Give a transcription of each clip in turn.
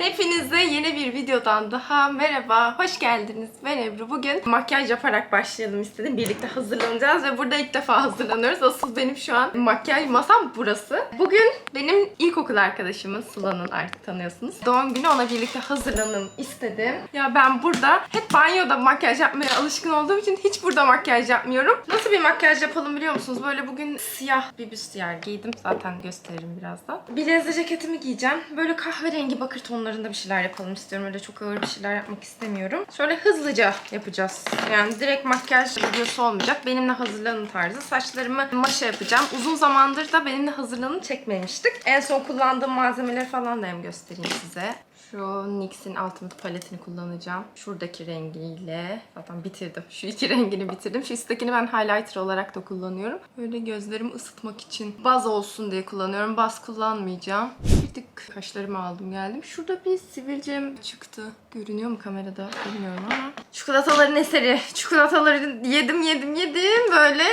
Hepinize yeni bir videodan daha merhaba, hoş geldiniz. Ben Ebru. Bugün makyaj yaparak başlayalım istedim. Birlikte hazırlanacağız ve burada ilk defa hazırlanıyoruz. Asıl benim şu an makyaj masam burası. Bugün benim ilkokul arkadaşımın Sıla'nın artık tanıyorsunuz. Doğum günü ona birlikte hazırlanalım istedim. Ya ben burada hep banyoda makyaj yapmaya alışkın olduğum için hiç burada makyaj yapmıyorum. Nasıl bir makyaj yapalım biliyor musunuz? Böyle bugün siyah bir büstiyer giydim. Zaten gösteririm birazdan. Bilezli ceketimi giyeceğim. Böyle kahverengi bakır tonlarında bir şeyler yapalım istiyorum. Öyle çok ağır bir şeyler yapmak istemiyorum. Şöyle hızlıca yapacağız. Yani direkt makyaj videosu olmayacak. Benimle hazırlanın tarzı. Saçlarımı maşa yapacağım. Uzun zamandır da benimle hazırlanın çekmemiştik. En son kullandığım malzemeleri falan da hem göstereyim size. Şu NYX'in Ultimate paletini kullanacağım. Şuradaki rengiyle. Zaten bitirdim. Şu iki rengini bitirdim. Şu üsttekini ben highlighter olarak da kullanıyorum. Böyle gözlerimi ısıtmak için baz olsun diye kullanıyorum. Baz kullanmayacağım. Tık kaşlarımı aldım geldim. Şurada bir sivilcem çıktı. Görünüyor mu kamerada bilmiyorum ama. Çikolataların eseri. Çikolataları yedim yedim yedim. Böyle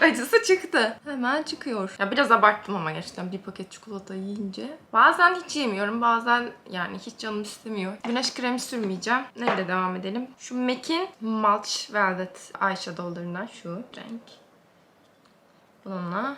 acısı çıktı. Hemen çıkıyor. Ya biraz abarttım ama gerçekten bir paket çikolata yiyince. Bazen hiç yemiyorum. Bazen yani hiç canım istemiyor. Güneş kremi sürmeyeceğim. Neyle devam edelim? Şu MAC'in Mulch Velvet eyeshadowlarından şu renk. Bununla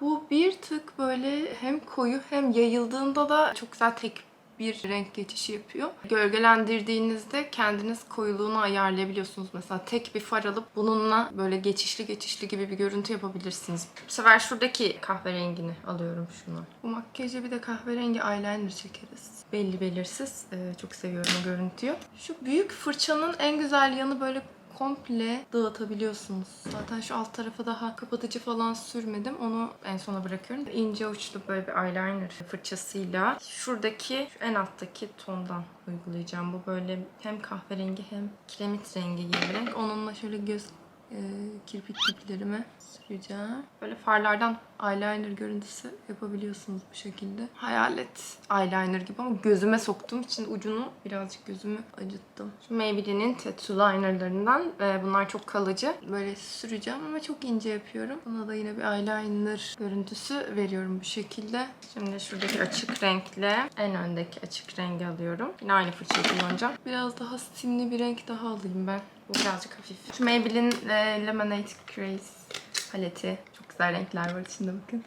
bu bir tık böyle hem koyu hem yayıldığında da çok güzel tek bir renk geçişi yapıyor. Gölgelendirdiğinizde kendiniz koyuluğunu ayarlayabiliyorsunuz. Mesela tek bir far alıp bununla böyle geçişli geçişli gibi bir görüntü yapabilirsiniz. Bu sefer şuradaki kahverengini alıyorum şunu. Bu makyaja bir de kahverengi eyeliner çekeriz. Belli belirsiz. Ee, çok seviyorum o görüntüyü. Şu büyük fırçanın en güzel yanı böyle komple dağıtabiliyorsunuz. Zaten şu alt tarafa daha kapatıcı falan sürmedim. Onu en sona bırakıyorum. İnce uçlu böyle bir eyeliner fırçasıyla şuradaki şu en alttaki tondan uygulayacağım. Bu böyle hem kahverengi hem kiremit rengi gibi renk. Onunla şöyle göz e, kirpik diplerime süreceğim. Böyle farlardan eyeliner görüntüsü yapabiliyorsunuz bu şekilde. Hayalet eyeliner gibi ama gözüme soktuğum için ucunu birazcık gözümü acıttım. Şu Maybelline'in Tattoo linerlarından ve bunlar çok kalıcı. Böyle süreceğim ama çok ince yapıyorum. Buna da yine bir eyeliner görüntüsü veriyorum bu şekilde. Şimdi şuradaki açık renkle en öndeki açık rengi alıyorum. Yine aynı fırçayı kullanacağım. Biraz daha simli bir renk daha alayım ben. Bu birazcık hafif. Şu Maybelline e, Lemonade Craze paleti. Çok güzel renkler var içinde bakın.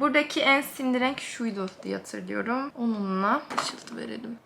Buradaki en simli renk şuydu diye hatırlıyorum. Onunla ışıltı verelim.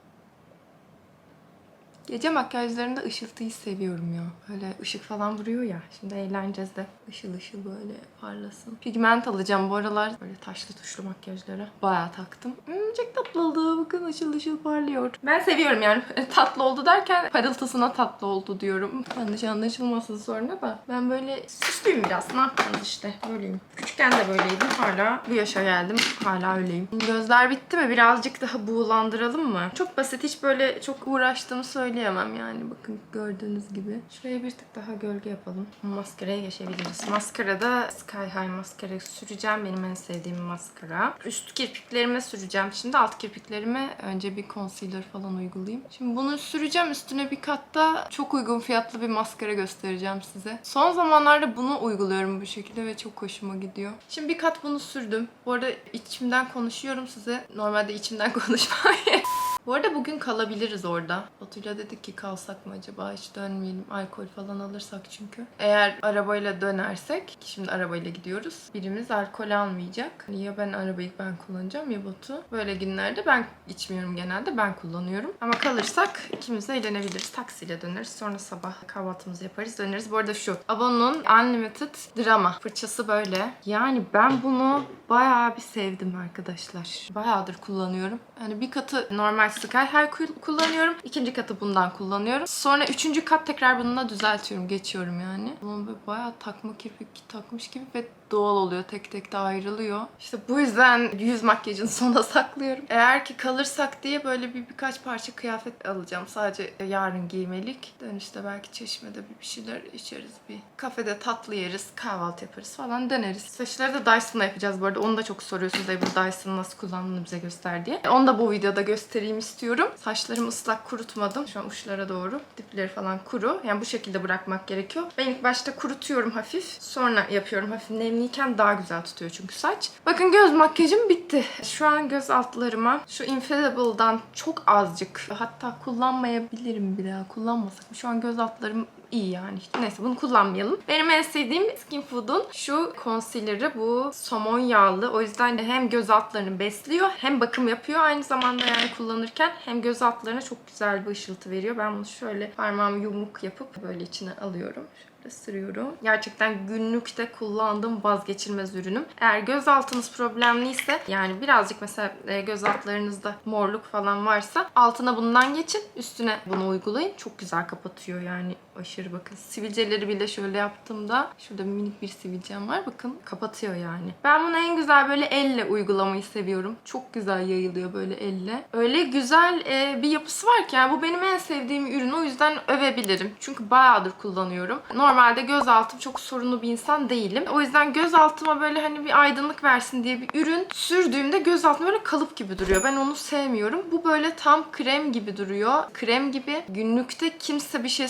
Gece makyajlarında ışıltıyı seviyorum ya. Böyle ışık falan vuruyor ya. Şimdi eğleneceğiz de. Işıl ışıl böyle parlasın. Pigment alacağım bu aralar. Böyle taşlı tuşlu makyajlara. Bayağı taktım. Hmm, çok tatlı oldu. Bakın ışıl ışıl parlıyor. Ben seviyorum yani. tatlı oldu derken parıltısına tatlı oldu diyorum. Yanlış anlaşılmasın sonra da. Ben böyle süslüyüm biraz. Ne yapacağız işte. Böyleyim. Küçükken de böyleydim. Hala bu yaşa geldim. Hala öyleyim. Gözler bitti mi? Birazcık daha buğulandıralım mı? Çok basit. Hiç böyle çok uğraştığımı söyleyemem yani. Bakın gördüğünüz gibi. Şuraya bir tık daha gölge yapalım. Maskaraya geçebiliriz. Maskarada Sky High maskara süreceğim. Benim en sevdiğim maskara. Üst kirpiklerime süreceğim. Şimdi alt kirpiklerime önce bir concealer falan uygulayayım. Şimdi bunu süreceğim. Üstüne bir katta çok uygun fiyatlı bir maskara göstereceğim size. Son zamanlarda bunu uyguluyorum bu şekilde ve çok hoşuma gidiyor. Şimdi bir kat bunu sürdüm. Bu arada içimden konuşuyorum size. Normalde içimden konuşmayı. Bu arada bugün kalabiliriz orada. Batu'yla dedik ki kalsak mı acaba hiç dönmeyelim. Alkol falan alırsak çünkü. Eğer arabayla dönersek, ki şimdi arabayla gidiyoruz. Birimiz alkol almayacak. Ya ben arabayı ben kullanacağım ya Batu. Böyle günlerde ben içmiyorum genelde. Ben kullanıyorum. Ama kalırsak ikimiz de eğlenebiliriz. Taksiyle döneriz. Sonra sabah kahvaltımızı yaparız. Döneriz. Bu arada şu. Avon'un Unlimited Drama fırçası böyle. Yani ben bunu bayağı bir sevdim arkadaşlar. Bayağıdır kullanıyorum. Yani bir katı normal Sky High kul- kullanıyorum. İkinci katı bundan kullanıyorum. Sonra üçüncü kat tekrar bununla düzeltiyorum. Geçiyorum yani. Ama böyle bayağı takma kirpik takmış gibi ve doğal oluyor. Tek tek de ayrılıyor. İşte bu yüzden yüz makyajını sona saklıyorum. Eğer ki kalırsak diye böyle bir birkaç parça kıyafet alacağım. Sadece yarın giymelik. Dönüşte belki çeşmede bir bir şeyler içeriz. Bir kafede tatlı yeriz. Kahvaltı yaparız falan döneriz. Saçları da Dyson'la yapacağız bu arada. Onu da çok soruyorsunuz. Ebru Dyson'ı nasıl kullandığını bize göster diye. Onu da bu videoda göstereyim istiyorum. Saçlarımı ıslak kurutmadım. Şu an uçlara doğru. Dipleri falan kuru. Yani bu şekilde bırakmak gerekiyor. Ben ilk başta kurutuyorum hafif. Sonra yapıyorum. Hafif nemliyken daha güzel tutuyor çünkü saç. Bakın göz makyajım bitti. Şu an göz altlarıma şu Infallible'dan çok azıcık hatta kullanmayabilirim daha kullanmasak? Şu an göz altlarım iyi yani. Neyse bunu kullanmayalım. Benim en sevdiğim Skin Food'un şu concealer'ı bu somon yağlı. O yüzden de hem göz altlarını besliyor hem bakım yapıyor. Aynı zamanda yani kullanırken hem göz altlarına çok güzel bir ışıltı veriyor. Ben bunu şöyle parmağımı yumruk yapıp böyle içine alıyorum. Sürüyorum. Gerçekten günlükte kullandığım vazgeçilmez ürünüm. Eğer göz altınız problemliyse yani birazcık mesela e, göz altlarınızda morluk falan varsa altına bundan geçin. Üstüne bunu uygulayın. Çok güzel kapatıyor yani aşırı bakın. Sivilceleri bile şöyle yaptığımda şurada minik bir sivilcem var. Bakın kapatıyor yani. Ben bunu en güzel böyle elle uygulamayı seviyorum. Çok güzel yayılıyor böyle elle. Öyle güzel e, bir yapısı var ki yani bu benim en sevdiğim ürün. O yüzden övebilirim. Çünkü bayağıdır kullanıyorum. Normalde göz altım çok sorunlu bir insan değilim. O yüzden göz altıma böyle hani bir aydınlık versin diye bir ürün sürdüğümde göz altım böyle kalıp gibi duruyor. Ben onu sevmiyorum. Bu böyle tam krem gibi duruyor. Krem gibi günlükte kimse bir şey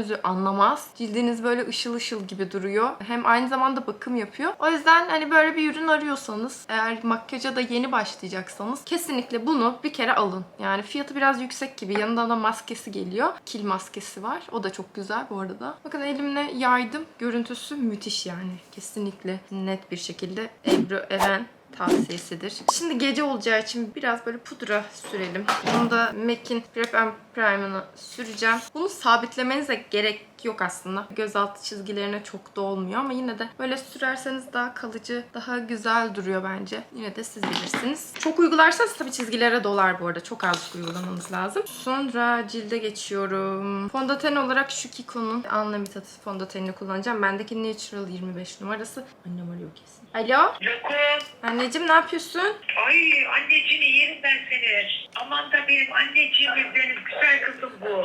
sürdüğünüzü anlamaz. Cildiniz böyle ışıl ışıl gibi duruyor. Hem aynı zamanda bakım yapıyor. O yüzden hani böyle bir ürün arıyorsanız eğer makyaja da yeni başlayacaksanız kesinlikle bunu bir kere alın. Yani fiyatı biraz yüksek gibi. Yanında da maskesi geliyor. Kil maskesi var. O da çok güzel bu arada. Bakın elimle yaydım. Görüntüsü müthiş yani. Kesinlikle net bir şekilde Ebru Eren tavsiyesidir. Şimdi gece olacağı için biraz böyle pudra sürelim. Bunu da MAC'in Prep and Prime'ını süreceğim. Bunu sabitlemenize gerek yok aslında. Gözaltı çizgilerine çok da olmuyor ama yine de böyle sürerseniz daha kalıcı, daha güzel duruyor bence. Yine de siz bilirsiniz. Çok uygularsanız tabii çizgilere dolar bu arada. Çok az uygulamanız lazım. Sonra cilde geçiyorum. Fondöten olarak şu Kiko'nun Unlimited fondötenini kullanacağım. Bendeki Natural 25 numarası. Annem arıyor kesin. Alo? Lokum. Anneciğim ne yapıyorsun? Ay anneciğini yerim ben seni. Aman da benim anneciğim benim güzel kızım bu.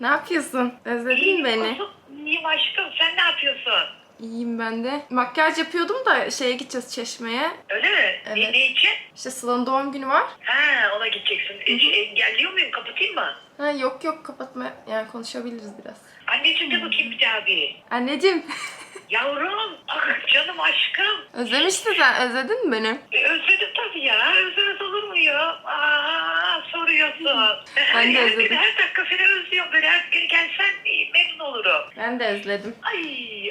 Ne yapıyorsun? Özledin mi beni? İyiyim aşkım sen ne yapıyorsun? İyiyim ben de. Makyaj yapıyordum da şeye gideceğiz çeşmeye. Öyle mi? Evet. Ne, ne için? İşte Sıla'nın doğum günü var. Ha ona gideceksin. E, şey, engelliyor muyum? Kapatayım mı? Ha, yok yok kapatma. Yani konuşabiliriz biraz. Anneciğim de bakayım bir daha bir. Anneciğim Yavrum. Ah canım aşkım. özlemiştin sen. Özledin mi beni? E, özledim tabii ya. Özlemez olur muyum? Aa soruyorsun. Ben de özledim. Her dakika seni özlüyorum. Böyle her gün gelsen e, memnun olurum. Ben de özledim. Ay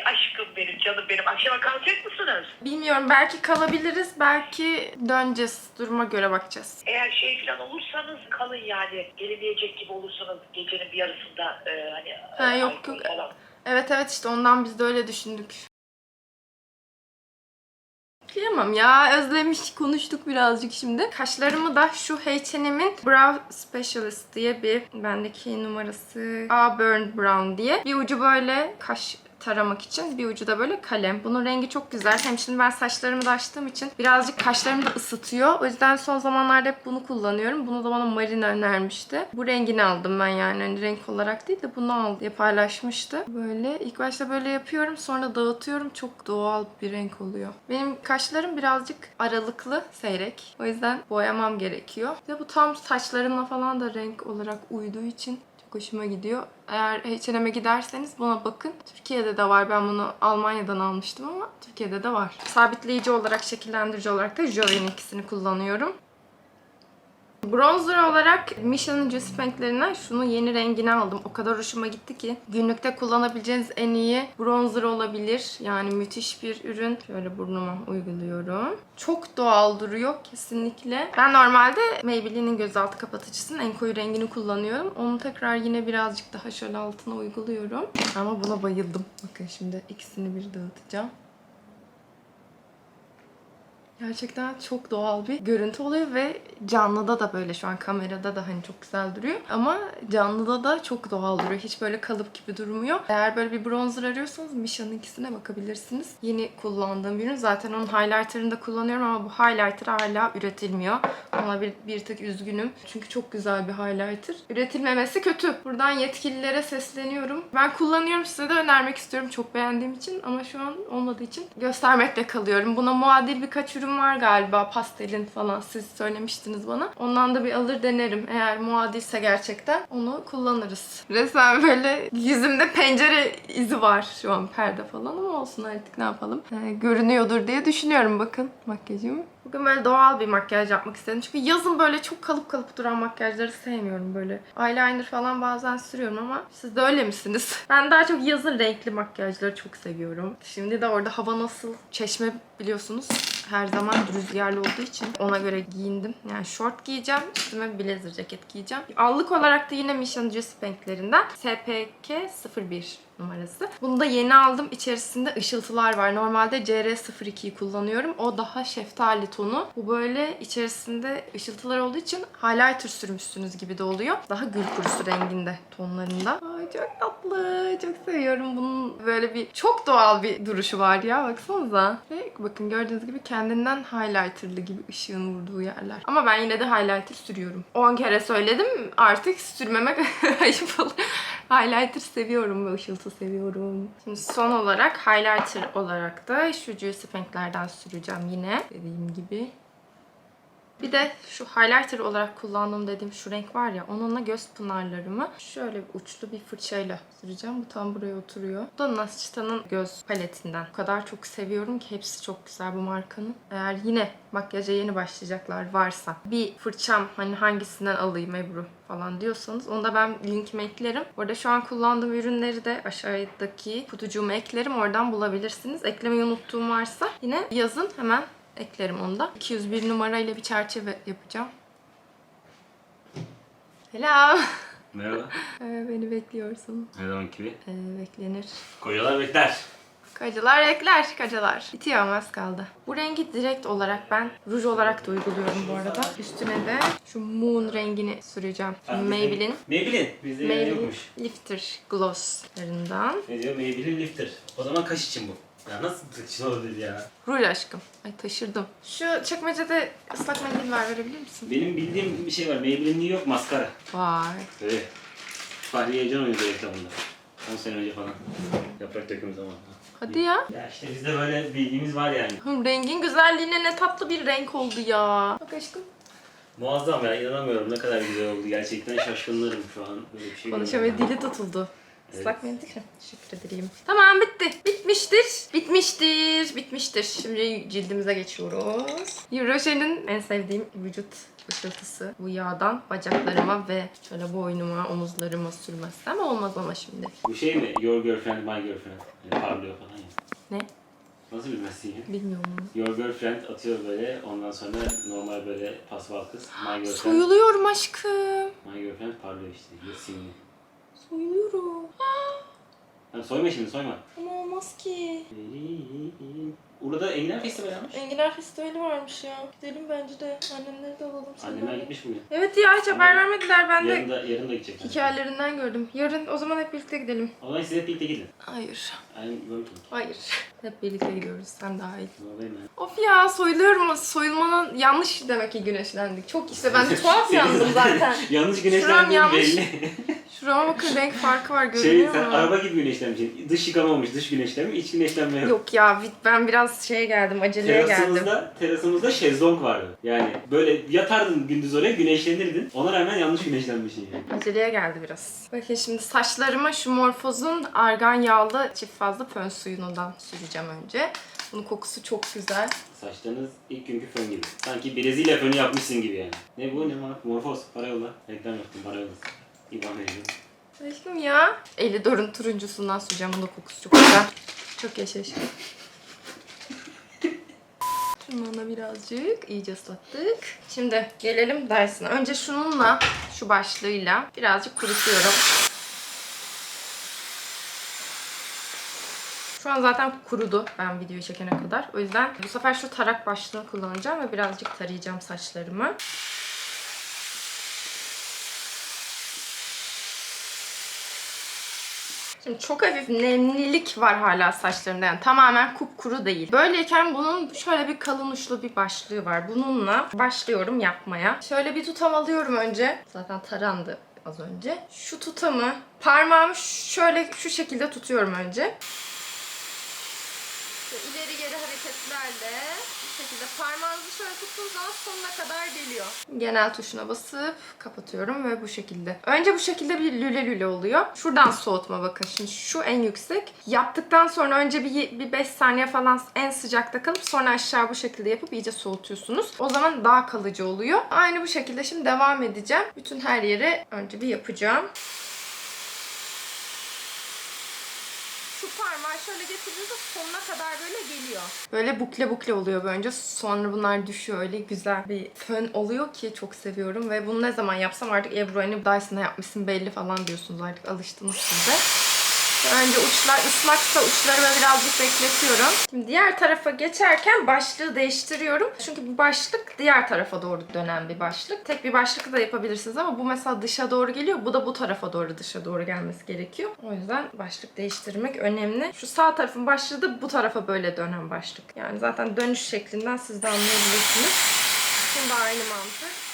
aşkım benim canım benim. Akşama kalacak mısınız? Bilmiyorum belki kalabiliriz. Belki döneceğiz. Duruma göre bakacağız. Eğer şey falan olursanız kalın yani. Gelemeyecek gibi olursanız gecenin bir yarısında e, hani Ha, yok, yok. falan. Evet evet işte ondan biz de öyle düşündük. Kıyamam ya özlemiş konuştuk birazcık şimdi. Kaşlarımı da şu H&M'in Brow Specialist diye bir bendeki numarası A Burn Brown diye bir ucu böyle kaş taramak için bir ucu da böyle kalem. Bunun rengi çok güzel. Hem şimdi ben saçlarımı da açtığım için birazcık kaşlarımı da ısıtıyor. O yüzden son zamanlarda hep bunu kullanıyorum. Bunu da bana Marina önermişti. Bu rengini aldım ben yani. Hani renk olarak değil de bunu al diye paylaşmıştı. Böyle ilk başta böyle yapıyorum sonra dağıtıyorum. Çok doğal bir renk oluyor. Benim kaşlarım birazcık aralıklı, seyrek. O yüzden boyamam gerekiyor. Bir bu tam saçlarımla falan da renk olarak uyduğu için hoşuma gidiyor. Eğer H&M'e giderseniz buna bakın. Türkiye'de de var. Ben bunu Almanya'dan almıştım ama Türkiye'de de var. Sabitleyici olarak, şekillendirici olarak da Joy'un ikisini kullanıyorum. Bronzer olarak Michelin Juice renklerinden şunu yeni rengini aldım. O kadar hoşuma gitti ki. Günlükte kullanabileceğiniz en iyi bronzer olabilir. Yani müthiş bir ürün. Şöyle burnuma uyguluyorum. Çok doğal duruyor kesinlikle. Ben normalde Maybelline'in gözaltı kapatıcısının en koyu rengini kullanıyorum. Onu tekrar yine birazcık daha şöyle altına uyguluyorum. Ama buna bayıldım. Bakın şimdi ikisini bir dağıtacağım. Gerçekten çok doğal bir görüntü oluyor ve canlıda da böyle şu an kamerada da hani çok güzel duruyor. Ama canlıda da çok doğal duruyor. Hiç böyle kalıp gibi durmuyor. Eğer böyle bir bronzer arıyorsanız Misha'nın ikisine bakabilirsiniz. Yeni kullandığım ürün. Zaten onun highlighter'ını da kullanıyorum ama bu highlighter hala üretilmiyor. Ona bir, bir tık üzgünüm. Çünkü çok güzel bir highlighter. Üretilmemesi kötü. Buradan yetkililere sesleniyorum. Ben kullanıyorum size de önermek istiyorum çok beğendiğim için ama şu an olmadığı için göstermekle kalıyorum. Buna muadil birkaç ürün ürün var galiba pastelin falan siz söylemiştiniz bana. Ondan da bir alır denerim. Eğer muadilse gerçekten onu kullanırız. Resmen böyle yüzümde pencere izi var şu an perde falan ama olsun artık ne yapalım. Ee, görünüyordur diye düşünüyorum bakın makyajım. Bugün böyle doğal bir makyaj yapmak istedim. Çünkü yazın böyle çok kalıp kalıp duran makyajları sevmiyorum böyle. Eyeliner falan bazen sürüyorum ama siz de öyle misiniz? Ben daha çok yazın renkli makyajları çok seviyorum. Şimdi de orada hava nasıl? Çeşme biliyorsunuz her zaman rüzgarlı olduğu için ona göre giyindim. Yani short giyeceğim. Üstüme blazer ceket giyeceğim. Allık olarak da yine Mission Juice renklerinden SPK 01 numarası. Bunu da yeni aldım. İçerisinde ışıltılar var. Normalde CR02'yi kullanıyorum. O daha şeftali tonu. Bu böyle içerisinde ışıltılar olduğu için highlighter sürmüşsünüz gibi de oluyor. Daha gül kurusu renginde tonlarında. Ay çok tatlı. Çok seviyorum bunun böyle bir çok doğal bir duruşu var ya. Baksanıza. Ve bakın gördüğünüz gibi kendinden highlighterlı gibi ışığın vurduğu yerler. Ama ben yine de highlighter sürüyorum. 10 kere söyledim. Artık sürmemek ayıp. Highlighter seviyorum ve ışıltı seviyorum. Şimdi son olarak highlighter olarak da şu Juicy Pink'lerden süreceğim yine. Dediğim gibi. Bir de şu highlighter olarak kullandığım dediğim şu renk var ya onunla göz pınarlarımı şöyle bir uçlu bir fırçayla süreceğim. Bu tam buraya oturuyor. Bu da Nascita'nın göz paletinden. O kadar çok seviyorum ki hepsi çok güzel bu markanın. Eğer yine makyaja yeni başlayacaklar varsa bir fırçam hani hangisinden alayım Ebru falan diyorsanız onu da ben linkime eklerim. Orada şu an kullandığım ürünleri de aşağıdaki kutucuğuma eklerim. Oradan bulabilirsiniz. Eklemeyi unuttuğum varsa yine yazın hemen eklerim onu da. 201 numarayla bir çerçeve yapacağım. Selam. Merhaba. Ee, Beni bekliyorsun. Her zamanki gibi. Ee, beklenir. Kocalar bekler. Kacalar ekler, kacalar. Bitiyor ama az kaldı. Bu rengi direkt olarak ben ruj olarak da uyguluyorum bu arada. Üstüne de şu moon rengini süreceğim. Şu Maybelline. Maybelline. Bizde Maybelline yokmuş. Lifter Gloss'larından. Ne diyor? Maybelline Lifter. O zaman kaş için bu. Ya nasıl için olabilir ya? Ruj aşkım. Ay taşırdım. Şu çekmecede ıslak mendil var verebilir misin? Benim bildiğim bir şey var. Maybelline'in yok maskara. Vay. Böyle. Fahriye Can oynadı reklamında. 10 sene önce falan. Yaprak dökümü zamanında. Hadi ya. Ya işte bizde böyle bilgimiz var yani. Hım, Rengin güzelliğine ne tatlı bir renk oldu ya. Bak aşkım. Muazzam ya inanamıyorum ne kadar güzel oldu. Gerçekten şaşkınlarım şu an. Böyle bir şey görüyorum. dili tutuldu. Evet. Islak mendil. Teşekkür ederim. Tamam bitti. Bitmiştir. Bitmiştir. Bitmiştir. Şimdi cildimize geçiyoruz. Euroşe'nin en sevdiğim vücut ışıltısı. Bu yağdan bacaklarıma ve şöyle boynuma, omuzlarıma sürmezsem olmaz ama şimdi. Bu şey mi? Your girlfriend, my girlfriend. Yani parlıyor falan ya. Ne? Nasıl bilmezsin ya? Bilmiyorum. Your girlfriend atıyor böyle ondan sonra normal böyle pasval kız. My girlfriend. Soyuluyorum aşkım. My girlfriend parlıyor işte. Yesinli. Soyuluyorum. Ha, soyma şimdi soyma. Ama olmaz ki. Burada Enginar Festivali yapmış. Enginar Festivali varmış ya. Gidelim bence de. Annemleri de alalım. Annemler gitmiş bugün. Evet ya hiç haber vermediler. Ben Yarın de da, yarın da gidecek. hikayelerinden gördüm. Yarın o zaman hep birlikte gidelim. O zaman siz hep birlikte gidin. Hayır. I'm working. Hayır. Hep birlikte gidiyoruz. Sen. Oradayım ben. Of ya soyuluyorum. Soyulmanın yanlış demek ki güneşlendik. Çok işte ben tuhaf yandım zaten. yanlış Şuram güneşlendiğin yanlış. belli. Şurama bakın renk farkı var şey görünüyor sen mu? araba gibi güneşlenmişsin. Dış yıkama olmuş. Dış güneşlenme, iç güneşlenme yok. Yok ya ben biraz şeye geldim. Aceleye geldim. Terasımızda, terasımızda şezlong vardı. Yani böyle yatardın gündüz oraya güneşlenirdin. Ona rağmen yanlış güneşlenmişsin yani. Aceleye geldi biraz. Bakın şimdi saçlarıma şu Morphos'un argan yağlı çift fazla fön suyundan süreceğim önce. Bunun kokusu çok güzel. Saçlarınız ilk günkü fön gibi. Sanki Brezilya fönü yapmışsın gibi yani. Ne bu ne var? Morfos. Para yolla. Reklam yaptım. Para yolla. İban veriyorum. Aşkım ya. Elidor'un turuncusundan süreceğim. Bunun da kokusu çok güzel. Çok yaşa aşkım. Şundan birazcık iyice ıslattık. Şimdi gelelim Dyson'a. Önce şununla, şu başlığıyla birazcık kurutuyorum. Şu an zaten kurudu ben videoyu çekene kadar. O yüzden bu sefer şu tarak başlığını kullanacağım ve birazcık tarayacağım saçlarımı. Şimdi çok hafif nemlilik var hala saçlarımda. Yani tamamen kupkuru değil. Böyleyken bunun şöyle bir kalın uçlu bir başlığı var. Bununla başlıyorum yapmaya. Şöyle bir tutam alıyorum önce. Zaten tarandı az önce. Şu tutamı parmağımı şöyle şu şekilde tutuyorum önce. İleri geri hareketlerle şekilde parmağınızı şöyle tuttuğunuz zaman sonuna kadar geliyor. Genel tuşuna basıp kapatıyorum ve bu şekilde. Önce bu şekilde bir lüle lüle oluyor. Şuradan soğutma bakın. Şimdi şu en yüksek. Yaptıktan sonra önce bir, bir 5 saniye falan en sıcakta kalıp sonra aşağı bu şekilde yapıp iyice soğutuyorsunuz. O zaman daha kalıcı oluyor. Aynı bu şekilde şimdi devam edeceğim. Bütün her yere önce bir yapacağım. Şu parmağı şöyle getirdiğinizde sonuna kadar böyle geliyor. Böyle bukle bukle oluyor önce. Sonra bunlar düşüyor. Öyle güzel bir fön oluyor ki çok seviyorum. Ve bunu ne zaman yapsam artık Ebru hani Dyson'a yapmışsın belli falan diyorsunuz artık. Alıştınız siz de. Önce uçlar ıslaksa uçlarımı birazcık bekletiyorum. Şimdi diğer tarafa geçerken başlığı değiştiriyorum. Çünkü bu başlık diğer tarafa doğru dönen bir başlık. Tek bir başlık da yapabilirsiniz ama bu mesela dışa doğru geliyor. Bu da bu tarafa doğru dışa doğru gelmesi gerekiyor. O yüzden başlık değiştirmek önemli. Şu sağ tarafın başlığı da bu tarafa böyle dönen başlık. Yani zaten dönüş şeklinden siz de anlayabilirsiniz. Şimdi aynı mantık.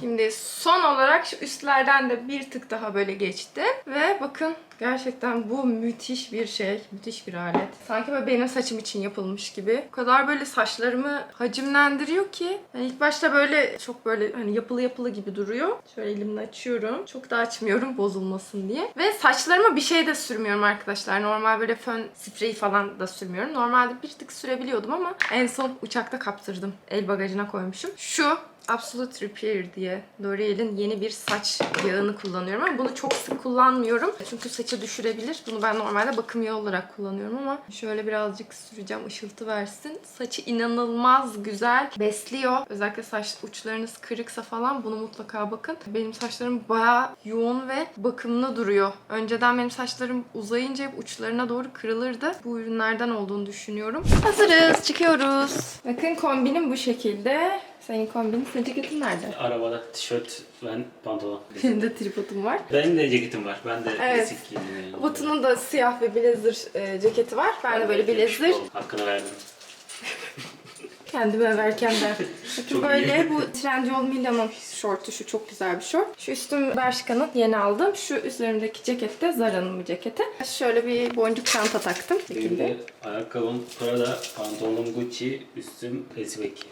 Şimdi son olarak şu üstlerden de bir tık daha böyle geçti. Ve bakın gerçekten bu müthiş bir şey. Müthiş bir alet. Sanki böyle benim saçım için yapılmış gibi. O kadar böyle saçlarımı hacimlendiriyor ki. Yani ilk başta böyle çok böyle hani yapılı yapılı gibi duruyor. Şöyle elimle açıyorum. Çok da açmıyorum bozulmasın diye. Ve saçlarıma bir şey de sürmüyorum arkadaşlar. Normal böyle fön spreyi falan da sürmüyorum. Normalde bir tık sürebiliyordum ama en son uçakta kaptırdım. El bagajına koymuşum. Şu Absolute Repair diye L'Oreal'in yeni bir saç yağını kullanıyorum ama bunu çok sık kullanmıyorum. Çünkü saçı düşürebilir. Bunu ben normalde bakım yağı olarak kullanıyorum ama şöyle birazcık süreceğim ışıltı versin. Saçı inanılmaz güzel besliyor. Özellikle saç uçlarınız kırıksa falan bunu mutlaka bakın. Benim saçlarım bayağı yoğun ve bakımlı duruyor. Önceden benim saçlarım uzayınca hep uçlarına doğru kırılırdı. Bu ürünlerden olduğunu düşünüyorum. Hazırız, çıkıyoruz. Bakın kombinim bu şekilde. Senin kombinin, senin ceketin nerede? Arabada tişört, ben pantolon. Benim de tripodum var. Benim de ceketim var. Ben de Evet. klasik yani. Batu'nun da siyah bir blazer e, ceketi var. Ben de böyle blazer Hakkını verdim. kendime verken de. Çok böyle iyi. bu Trendyol Milano'nun şortu şu çok güzel bir şort. Şu üstüm Bershka'nın yeni aldım. Şu üzerimdeki ceket de Zara'nın bir ceketi. Şöyle bir boncuk çanta taktım. Benim şekilde. de ayakkabım Prada, pantolonum Gucci, üstüm Elsewek.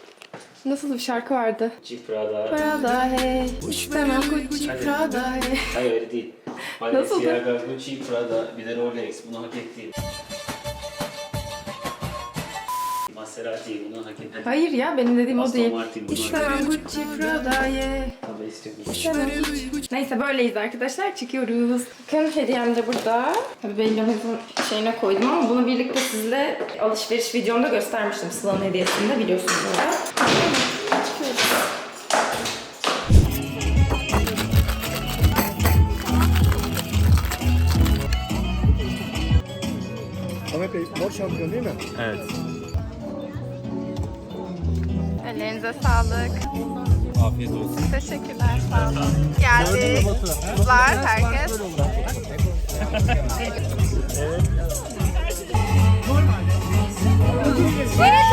Nasıl bir şarkı vardı? Gucci, Prada. Hey, istemem Gucci Hadi. Prada hey. Hayır öyle değil. Nasıldı? Balenciaga, Gucci, Prada, bir de Rolex. Bunu hak etti. Maserati bunu hak etti. Hayır ya benim dediğim o Aston değil. Martin bunu hak İstemem etti. Gucci Prada hey. Tabii istiyorum. Neyse böyleyiz arkadaşlar. Çıkıyoruz. Bakın hediyem de burada. Tabii Bella'mızın şeyine koydum ama bunu birlikte sizle alışveriş videomda göstermiştim. Sıla'nın hediyesinde biliyorsunuz orada. Çıkıyoruz. Ahmet Bey mor şampiyon değil mi? Evet. Ellerinize sağlık. Afiyet olsun. Teşekkürler. Sağ olun. Geldi. Kızlar, herkes. Telefonun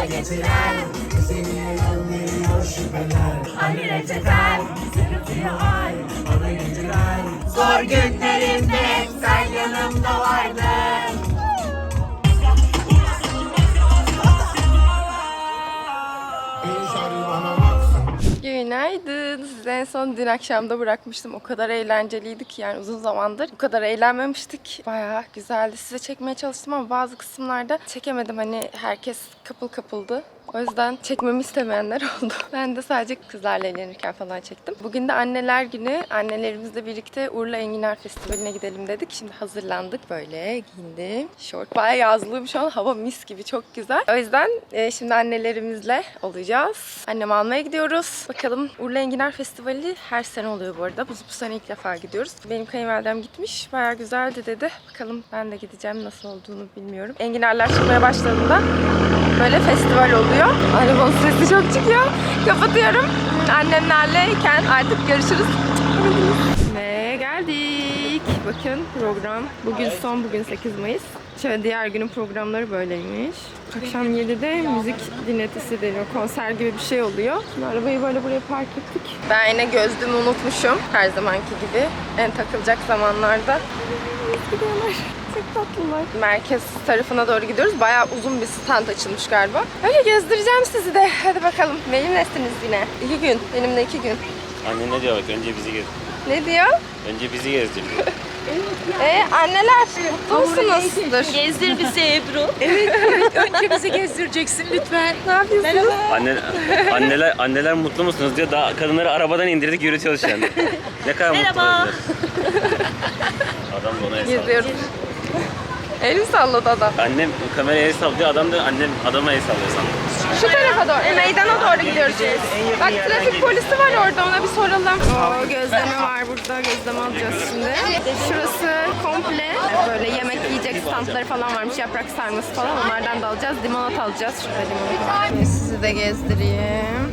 Yola getiren Seni yanılmıyor şüpheler Hani reçeten Sırıtıyor ay Bana getiren Zor günlerimde hep sen yanımda vardın en son dün akşamda bırakmıştım. O kadar eğlenceliydi ki yani uzun zamandır bu kadar eğlenmemiştik. Bayağı güzeldi. Size çekmeye çalıştım ama bazı kısımlarda çekemedim. Hani herkes kapıl kapıldı. O yüzden çekmemi istemeyenler oldu. Ben de sadece kızlarla eğlenirken falan çektim. Bugün de anneler günü. Annelerimizle birlikte Urla Enginar Festivali'ne gidelim dedik. Şimdi hazırlandık böyle giyindim. Şort bayağı yazlığım şu an. Hava mis gibi çok güzel. O yüzden e, şimdi annelerimizle olacağız. Annemi almaya gidiyoruz. Bakalım Urla Enginar Festivali her sene oluyor bu arada. Biz bu sene ilk defa gidiyoruz. Benim kayınvalidem gitmiş. Bayağı güzeldi dedi. Bakalım ben de gideceğim. Nasıl olduğunu bilmiyorum. Enginarlar çıkmaya başladığında böyle festival oluyor. Arabanın sesi çok çıkıyor. Kapatıyorum. Annemlerleyken artık görüşürüz. Ve geldik. Bakın program. Bugün son, bugün 8 Mayıs. Şöyle diğer günün programları böyleymiş. Akşam 7'de müzik dinletisi deniyor. Konser gibi bir şey oluyor. Şimdi arabayı böyle buraya park ettik. Ben yine gözlüğümü unutmuşum. Her zamanki gibi. En takılacak zamanlarda. Gidiyorlar. Çok tatlılar. Merkez tarafına doğru gidiyoruz. Bayağı uzun bir stand açılmış galiba. Öyle gezdireceğim sizi de. Hadi bakalım. Benimlesiniz yine. İki gün. Benimle iki gün. Anne ne diyor bak önce bizi gez. Ne diyor? Önce bizi gezdir diyor. Ee, anneler mutlu musunuzdur? Gezdir bizi Ebru. Önce bizi gezdireceksin lütfen. Ne yapıyorsunuz? Anne, anneler anneler mutlu musunuz diyor. Daha kadınları arabadan indirdik yürütüyoruz şu anda. Ne kadar mutlu Merhaba. oldular. Adam da ona sallıyor. Geziyoruz. Elim salladı adam. Annem kameraya el sallıyor, adam da annem adama el sallıyor sandım. Şu tarafa doğru, e, meydana doğru gidiyoruz. Bak trafik polisi var orada ona bir soralım. Oo, gözleme var burada. Gözleme alacağız şimdi. Şurası komple böyle yemek yiyecek standları falan varmış. Yaprak sarması falan. Onlardan da alacağız. Limonata alacağız. Şurada limonata. Sizi de gezdireyim.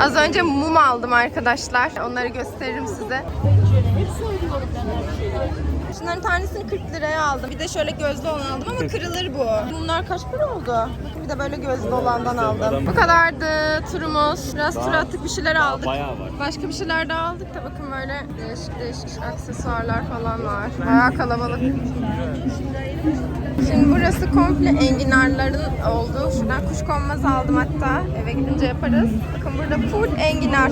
Az önce mum aldım arkadaşlar. Onları gösteririm size. Şunların tanesini 40 liraya aldım. Bir de şöyle gözlü olan aldım ama kırılır bu. Bunlar kaç para oldu? Bakın bir de böyle gözlü olandan aldım. Bu kadardı turumuz. Biraz tur attık bir şeyler aldık. Bayağı var. Başka bir şeyler de aldık da bakın böyle değişik değişik aksesuarlar falan var. Bayağı kalabalık. Şimdi burası komple enginarların olduğu. Şuradan kuşkonmaz aldım hatta. Eve gidince yaparız. Bakın burada full enginar.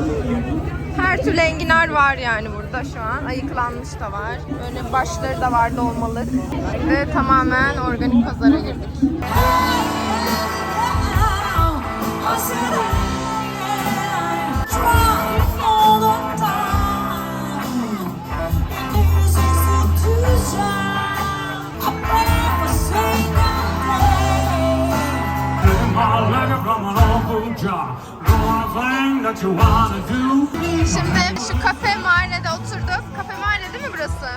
Her türlü enginar var yani burada şu an. Ayıklanmış da var. Böyle başları da var dolmalık. Ve tamamen organik pazara girdik. like a Şimdi şu kafe mahallede oturduk. Kafe mahalle değil mi burası?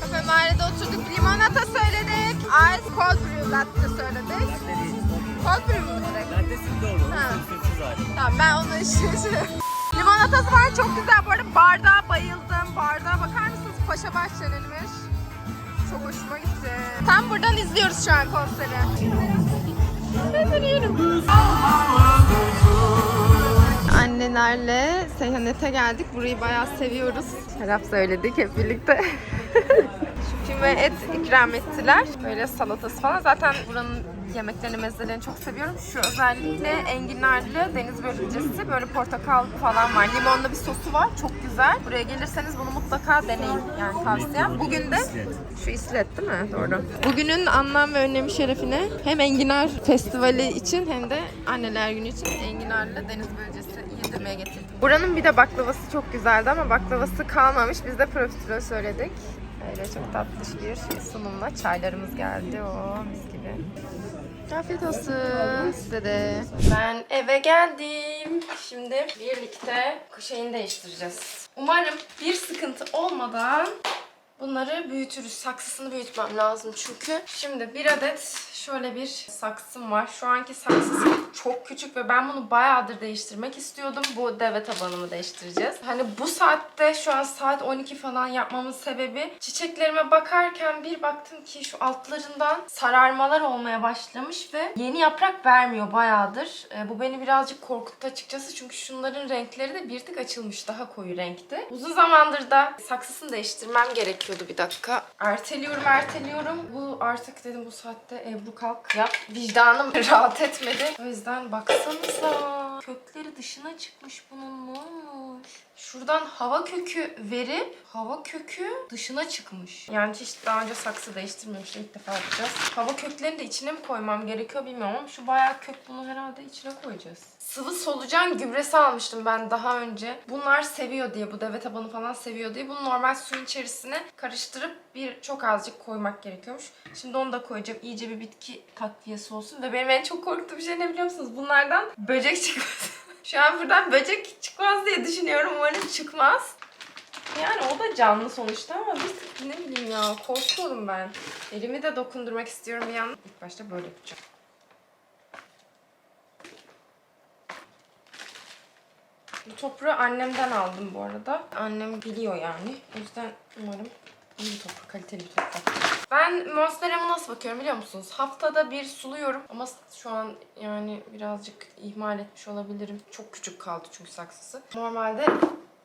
Kafe mahallede oturduk. Limonata söyledik. Ice cold brew latte söyledik. Cold brew mu direkt? Lattesi de olur. Ha. Tamam ben onu işte Limonatası var çok güzel. Bu arada bardağa bayıldım. Bardağa bakar mısınız? Paşa bahçelenmiş. Çok hoşuma gitti. Tam buradan izliyoruz şu an konseri. Ben yürüyorum. Annelerle Seyhanet'e geldik. Burayı bayağı seviyoruz. Şarap söyledik hep birlikte. Şu füme et ikram ettiler. Böyle salatası falan. Zaten buranın yemeklerini, mezelerini çok seviyorum. Şu özellikle enginarlı deniz börülcesi. Böyle portakal falan var. Limonlu bir sosu var. Çok güzel. Buraya gelirseniz bunu mutlaka deneyin. Yani tavsiyem. Bugün de şu islet değil mi? Doğru. Bugünün anlam ve önemi şerefine hem enginar festivali için hem de anneler günü için enginarlı deniz börülcesi yedirmeye getirdim. Buranın bir de baklavası çok güzeldi ama baklavası kalmamış. Biz de profiterol söyledik. Öyle çok tatlış bir sunumla çaylarımız geldi. O mis gibi. Afiyet olsun size de. Ben eve geldim. Şimdi birlikte şeyini değiştireceğiz. Umarım bir sıkıntı olmadan bunları büyütürüz. Saksısını büyütmem lazım çünkü. Şimdi bir adet şöyle bir saksım var. Şu anki saksısı çok küçük ve ben bunu bayağıdır değiştirmek istiyordum. Bu deve tabanımı değiştireceğiz. Hani bu saatte şu an saat 12 falan yapmamın sebebi çiçeklerime bakarken bir baktım ki şu altlarından sararmalar olmaya başlamış ve yeni yaprak vermiyor bayağıdır. E, bu beni birazcık korkuttu açıkçası çünkü şunların renkleri de bir tık açılmış. Daha koyu renkti. Uzun zamandır da saksısını değiştirmem gerekiyordu bir dakika. Erteliyorum erteliyorum. Bu artık dedim bu saatte Ebru kalk yap. Vicdanım rahat etmedi. O yüzden baksanıza. Kökleri dışına çıkmış bunun ne olmuş? Şuradan hava kökü verip hava kökü dışına çıkmış. Yani hiç daha önce saksı değiştirmemiştim. ilk defa yapacağız. Hava köklerini de içine mi koymam gerekiyor bilmiyorum şu bayağı kök bunu herhalde içine koyacağız. Sıvı solucan gübresi almıştım ben daha önce. Bunlar seviyor diye bu deve tabanı falan seviyor diye bunu normal suyun içerisine karıştırıp bir çok azıcık koymak gerekiyormuş. Şimdi onu da koyacağım. İyice bir bitki takviyesi olsun. Ve benim en çok korktuğum şey ne biliyor musunuz? Bunlardan böcek çıkmaz. Şu an buradan böcek çıkmaz diye düşünüyorum. Umarım çıkmaz. Yani o da canlı sonuçta ama tık ne bileyim ya korkuyorum ben. Elimi de dokundurmak istiyorum bir yandan. İlk başta böyle yapacağım. Bu toprağı annemden aldım bu arada. Annem biliyor yani. O yüzden umarım iyi bir toprak, kaliteli bir toprak. Ben monstereme nasıl bakıyorum biliyor musunuz? Haftada bir suluyorum ama şu an yani birazcık ihmal etmiş olabilirim. Çok küçük kaldı çünkü saksısı. Normalde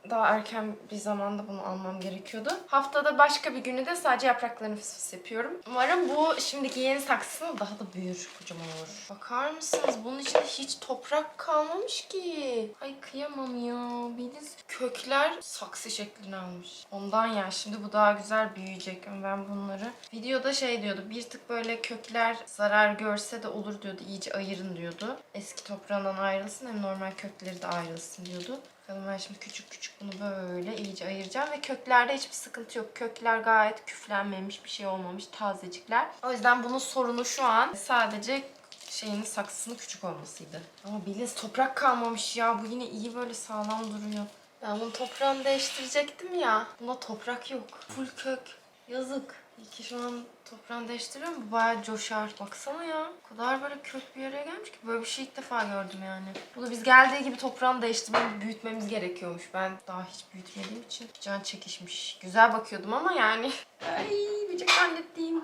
daha erken bir zamanda bunu almam gerekiyordu. Haftada başka bir günü de sadece yapraklarını fıs fıs yapıyorum. Umarım bu şimdiki yeni saksısının daha da büyür, kocaman olur. Bakar mısınız? Bunun içinde hiç toprak kalmamış ki. Ay kıyamam ya. Beliz kökler saksı şeklini almış. Ondan ya şimdi bu daha güzel büyüyecek. Ben bunları videoda şey diyordu. Bir tık böyle kökler zarar görse de olur diyordu. İyice ayırın diyordu. Eski toprağından ayrılsın hem normal kökleri de ayrılsın diyordu. Bakalım ben şimdi küçük küçük bunu böyle iyice ayıracağım ve köklerde hiçbir sıkıntı yok. Kökler gayet küflenmemiş, bir şey olmamış, tazecikler. O yüzden bunun sorunu şu an sadece şeyinin saksısının küçük olmasıydı. Ama Beliz toprak kalmamış ya. Bu yine iyi böyle sağlam duruyor. Ben bunun toprağını değiştirecektim ya. Buna toprak yok. Full kök. Yazık. İyi ki şu an toprağını değiştiriyorum. Bu bayağı coşar. Baksana ya. O kadar böyle kök bir yere gelmiş ki. Böyle bir şey ilk defa gördüm yani. Bunu biz geldiği gibi toprağını değiştirmemiz, büyütmemiz gerekiyormuş. Ben daha hiç büyütmediğim için can çekişmiş. Güzel bakıyordum ama yani. Ay böcek zannettiğim.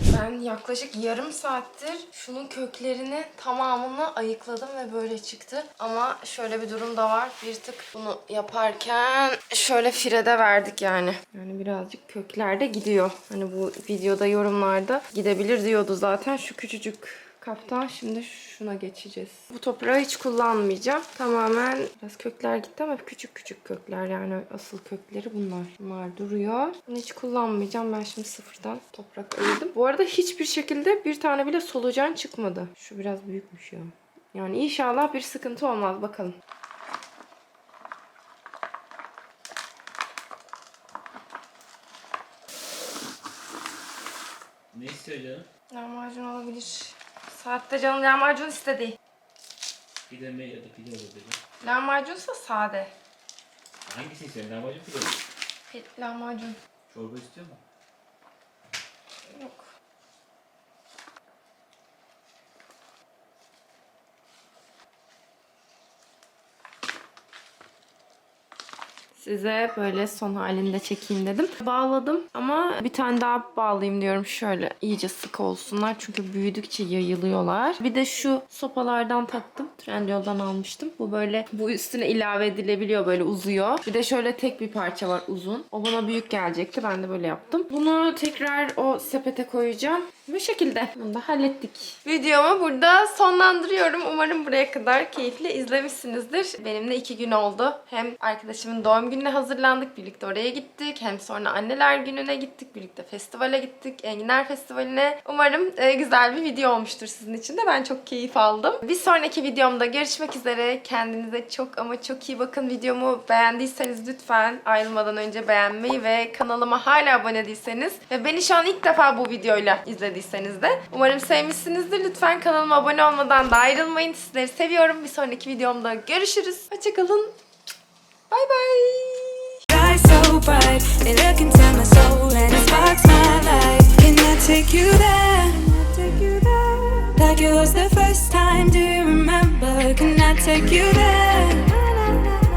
Ben yaklaşık yarım saattir şunun köklerini tamamını ayıkladım ve böyle çıktı. Ama şöyle bir durum da var. Bir tık bunu yaparken şöyle firede verdik yani. Yani birazcık köklerde gidiyor. Hani bu videoda yorumlarda gidebilir diyordu zaten. Şu küçücük kaptan şimdi şuna geçeceğiz. Bu toprağı hiç kullanmayacağım. Tamamen biraz kökler gitti ama küçük küçük kökler yani asıl kökleri bunlar. Bunlar duruyor. Bunu hiç kullanmayacağım. Ben şimdi sıfırdan toprak ayırdım. Bu arada hiçbir şekilde bir tane bile solucan çıkmadı. Şu biraz büyükmüş ya. Yani inşallah bir sıkıntı olmaz bakalım. Ne istiyor canım? Lahmacun olabilir. Saatte canım lahmacun istedi. Pide mi ya da pide dedi. Lahmacunsa sade. Hangisini istiyorsun? Lahmacun pide mi? Lahmacun. Çorba istiyor mu? Yok. Size böyle son halinde çekeyim dedim. Bağladım ama bir tane daha bağlayayım diyorum. Şöyle iyice sık olsunlar. Çünkü büyüdükçe yayılıyorlar. Bir de şu sopalardan taktım. Trendyol'dan almıştım. Bu böyle bu üstüne ilave edilebiliyor. Böyle uzuyor. Bir de şöyle tek bir parça var uzun. O bana büyük gelecekti. Ben de böyle yaptım. Bunu tekrar o sepete koyacağım. Bu şekilde. Bunu da hallettik. Videomu burada sonlandırıyorum. Umarım buraya kadar keyifli izlemişsinizdir. Benimle iki gün oldu. Hem arkadaşımın doğum gününe hazırlandık. Birlikte oraya gittik. Hem sonra anneler gününe gittik. Birlikte festivale gittik. Enginar Festivali'ne. Umarım e, güzel bir video olmuştur sizin için de. Ben çok keyif aldım. Bir sonraki videomda görüşmek üzere. Kendinize çok ama çok iyi bakın. Videomu beğendiyseniz lütfen ayrılmadan önce beğenmeyi ve kanalıma hala abone değilseniz ve beni şu an ilk defa bu videoyla izlediyseniz de umarım sevmişsinizdir. Lütfen kanalıma abone olmadan da ayrılmayın. Sizleri seviyorum. Bir sonraki videomda görüşürüz. Hoşçakalın. Bay. Shine so bright, they look into my soul and it sparks my life. Can I take you there? Like it was the first time. Do you remember? Can I take you there?